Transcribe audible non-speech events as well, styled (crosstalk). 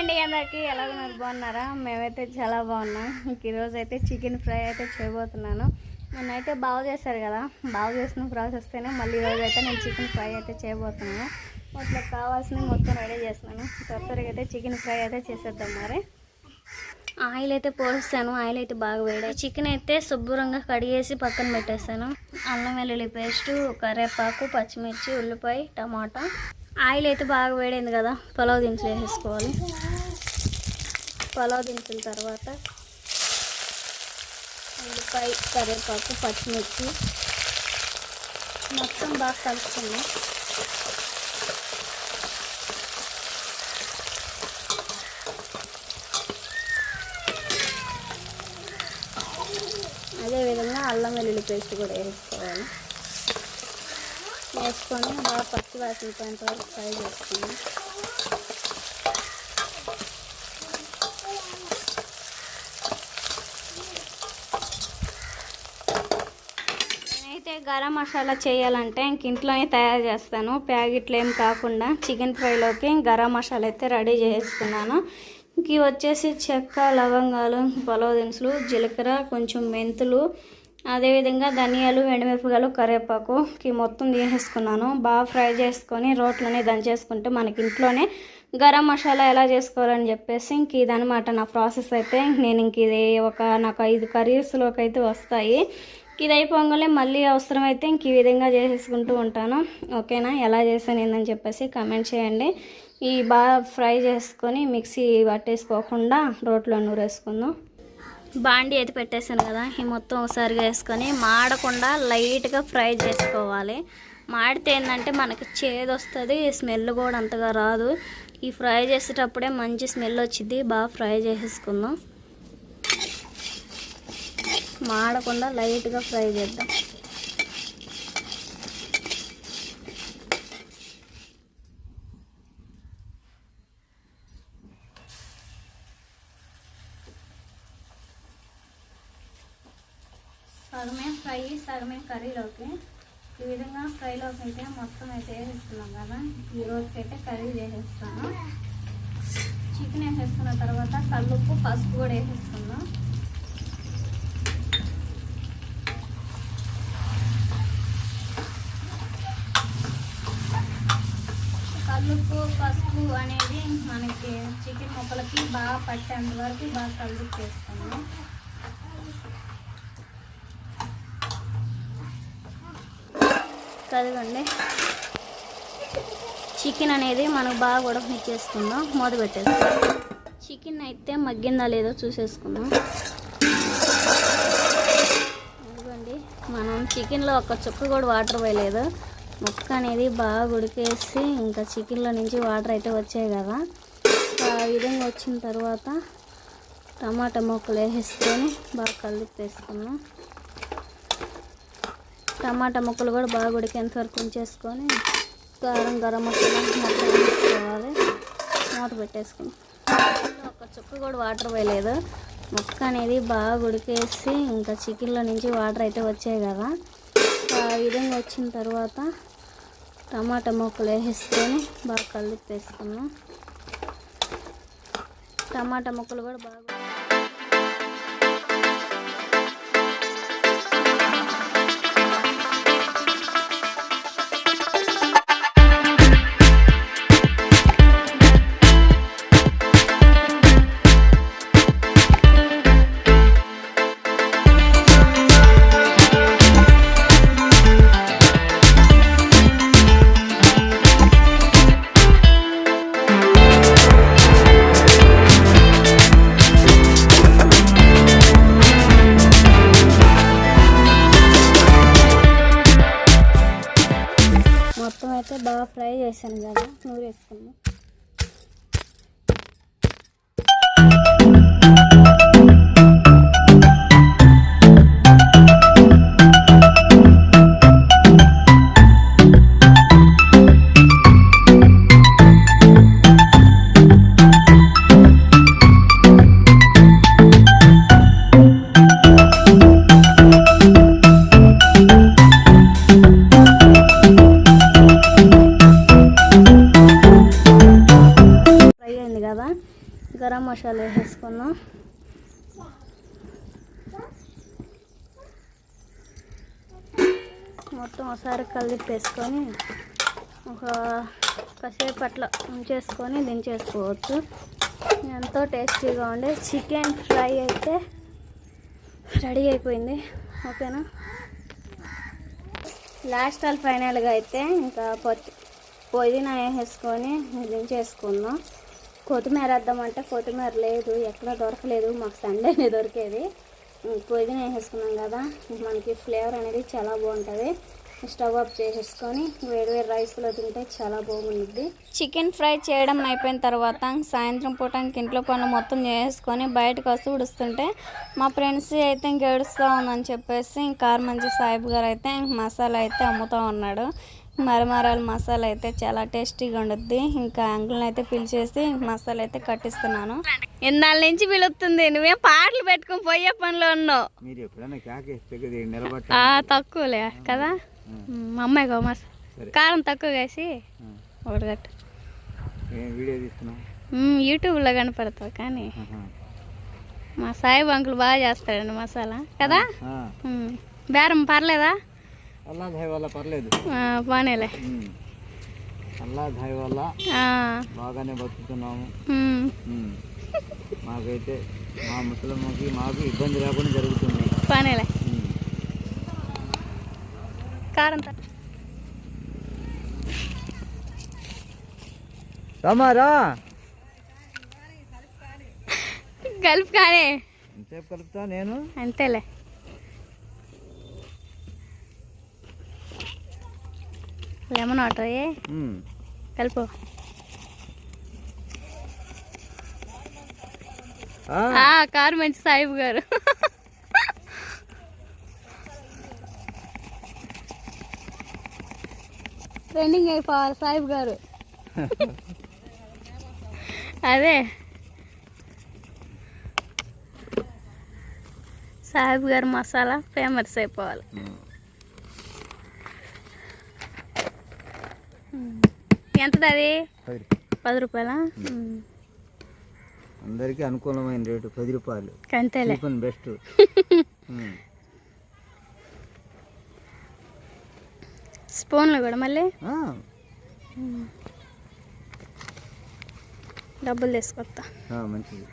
అండి అందరికీ? ఎలా ఉన్నారు బాగున్నారా? మేమైతే చాలా బాగున్నాం. ఇంక ఈరోజు అయితే చికెన్ ఫ్రై అయితే చేయబోతున్నాను. నేనైతే బాగు చేశారు కదా? బాగు చేసిన ప్రాసెస్తేనే మళ్ళీ ఈరోజు అయితే నేను చికెన్ ఫ్రై అయితే చేయబోతున్నాను. అట్లా కావాల్సినవి మొత్తం రెడీ చేస్తున్నాను. తొందరగా అయితే చికెన్ ఫ్రై అయితే చేసేద్దాం మరి. ఆయిల్ అయితే పోస్తాను ఆయిల్ అయితే బాగా వేడి చికెన్ అయితే శుభ్రంగా కడిగేసి పక్కన పెట్టేస్తాను. అల్లం వెల్లుల్లి పేస్టు కరివేపాకు పచ్చిమిర్చి ఉల్లిపాయ టమాటా. ఆయిల్ అయితే బాగా వేడైంది కదా పలావ్ దినుసులు వేసేసుకోవాలి. పలావ్ దినుసుల తర్వాత ఉల్లిపాయ కరివేపాకు పచ్చిమిర్చి. మొత్తం బాగా కలుపుకుందాం. అదేవిధంగా అల్లం వెల్లుల్లి పేస్ట్ కూడా వేసుకోవాలి. వేసుకొని బాగా పచ్చి వాసన పోయేంత వరకు ఫ్రై చేసుకుని. నేనైతే గరం మసాలా చేయాలంటే ఇంక ఇంట్లోనే తయారు చేస్తాను. ప్యాకెట్లు ఏం కాకుండా చికెన్ ఫ్రైలోకి గరం మసాలా అయితే రెడీ చేసుకున్నాను ఇంక వచ్చేసి చెక్క లవంగాలు పొలవ దినుసులు జీలకర్ర కొంచెం మెంతులు అదేవిధంగా ధనియాలు ఎండుమిరపకాయలు కరివేపాకు కి మొత్తం తీసేసుకున్నాను. బాగా ఫ్రై చేసుకొని రోట్లోనే దంచేసుకుంటే మనకి ఇంట్లోనే గరం మసాలా ఎలా చేసుకోవాలని చెప్పేసి ఇంక ఇదనమాట నా ప్రాసెస్ అయితే. నేను ఇంక ఇది ఒక నాకు ఐదు కర్రీస్లోకి అయితే వస్తాయి. ఇది అయిపోగానే మళ్ళీ అవసరమైతే ఇంక ఈ విధంగా చేసేసుకుంటూ ఉంటాను. ఓకేనా? ఎలా చేశాను ఏందని చెప్పేసి కమెంట్ చేయండి. ఈ బాగా ఫ్రై చేసుకొని మిక్సీ పట్టేసుకోకుండా రోట్లో నూరేసుకుందాం. బాండి అయితే పెట్టేసాను కదా ఈ మొత్తం ఒకసారిగా వేసుకొని మాడకుండా లైట్గా ఫ్రై చేసుకోవాలి. మాడితే ఏంటంటే మనకి చేదు వస్తుంది స్మెల్ కూడా అంతగా రాదు. ఈ ఫ్రై చేసేటప్పుడే మంచి స్మెల్ వచ్చింది బాగా ఫ్రై చేసేసుకుందాం. మాడకుండా లైట్గా ఫ్రై చేద్దాం. సగమే ఫ్రై సగమే కర్రీలోకి. ఈ విధంగా ఫ్రైలోకి అయితే మొత్తం అయితే వేసేస్తున్నాం కదా. ఈ రోజుకైతే కర్రీ చేసేస్తాను. చికెన్ వేసేసుకున్న తర్వాత కల్లుప్పు పసుపు కూడా వేసేసుకుందాం. కల్లుప్పు పసుపు అనేది మనకి చికెన్ ముక్కలకి బాగా పట్టేంత వరకు బాగా కలుపు చేసుకుందాం కదగండి చికెన్ అనేది మనకు బాగా ఉడకనిచ్చేసుకుందాం మూత పెట్టేస్తాం చికెన్ అయితే మగ్గిందా లేదో చూసేసుకుందాం. అదిగోండి మనం చికెన్లో ఒక చుక్క కూడా వాటర్ పోయలేదు. ముక్క అనేది బాగా ఉడికేసి ఇంకా చికెన్లో నుంచి వాటర్ అయితే వచ్చాయి కదా. ఆ విధంగా వచ్చిన తర్వాత టమాటా ముక్కలు వేసేసుకొని బాగా కలిపేసుకున్నాం టమాటా ముక్కలు కూడా బాగా ఉడికేంత వరకు ఉంచేసుకొని కారం గరం మసాలా మొత్తం వేసుకోవాలి. మూత పెట్టేసుకుని ఒక చుక్క కూడా వాటర్ వేయలేదు ముక్క అనేది బాగా ఉడికేసి ఇంకా చికెన్లో నుంచి వాటర్ అయితే వచ్చాయి కదా. ఆ విధంగా వచ్చిన తర్వాత టమాటా ముక్కలు వేసేసుకొని బాగా కలిపేసుకున్నాం టమాటా ముక్కలు కూడా బాగా అయితే బాగా ఫ్రై చేశాను కదా నూరు వేసుకున్నాను మసాలా వేసేసుకుందాం. మొత్తం ఒకసారి కలిపేసుకొని ఒక కాసేపు అట్లా ఉంచేసుకొని దించేసుకోవచ్చు. ఎంతో టేస్టీగా ఉండే చికెన్ ఫ్రై అయితే రెడీ అయిపోయింది. ఓకేనా? లాస్ట్ ఆల్ ఫైనల్గా అయితే ఇంకా పొత్తి పుదీనా వేసేసుకొని దించేసుకుందాం. కొత్తిమీర వేద్దామంటే కొత్తిమీర లేదు ఎక్కడ దొరకలేదు మాకు సండేనే దొరికేది. పుదీనా వేసేసుకున్నాం కదా మనకి ఫ్లేవర్ అనేది చాలా బాగుంటుంది. స్టవ్ ఆఫ్ చేసేసుకొని వేడి వేడి రైస్లో తింటే చాలా బాగుంటుంది. చికెన్ ఫ్రై చేయడం అయిపోయిన తర్వాత సాయంత్రం పూట ఇంట్లో పనులు మొత్తం చేసుకొని బయటకు వస్తూ ఉడుస్తుంటే మా ఫ్రెండ్స్ అయితే ఇంక ఏడుస్తూ ఉందని చెప్పేసి ఇంకా మంచి సాహిబ్ గారు అయితే ఇంక మసాలా అయితే అమ్ముతూ ఉన్నాడు. మరమరాల మసాలా అయితే చాలా టేస్టీగా ఉండుద్ది. ఇంకా అంకుల్ని అయితే పిలిచేసి మసాలా అయితే కట్టిస్తున్నాను. ఇందాల నుంచి పిలుస్తుంది నువ్వేం పాటలు పెట్టుకుని పోయే పనిలో ఉన్నావు? తక్కువలే కదా? మా అమ్మాయి మస. కారం తక్కువ వేసి ఒకటి కట్టు. యూట్యూబ్లో కనపడతావు కానీ. మా సాయిబ్ అంకుల్ బాగా చేస్తాడండి మసాలా. కదా. బేరం పర్లేదా? అల్లా వల్ల పర్లేదు. బానేలే. అల్లా వల్ల బాగానే బతుకుతున్నాము. మాకైతే మా ముసలమ్మకి మాకు ఇబ్బంది లేకుండా జరుగుతుంది. కారం రామారా కలుపుతా నేను? అంతేలే. Lemon water. కలుపు కారు మంచి సాయిబు గారు. ట్రెండింగ్ అయిపోవాలి సాయిబు గారు. అదే. సాహిబ్ గారు మసాలా ఫేమస్ అయిపోవాలి. ఎంతది అది? పది రూపాయలా? అందరికీ అనుకూలమైన రేటు పది రూపాయలు. అంతేలే. బెస్ట్. (laughs) స్పూన్లు కూడా మళ్ళీ? డబ్బులు తీసుకొస్తా. మంచిది.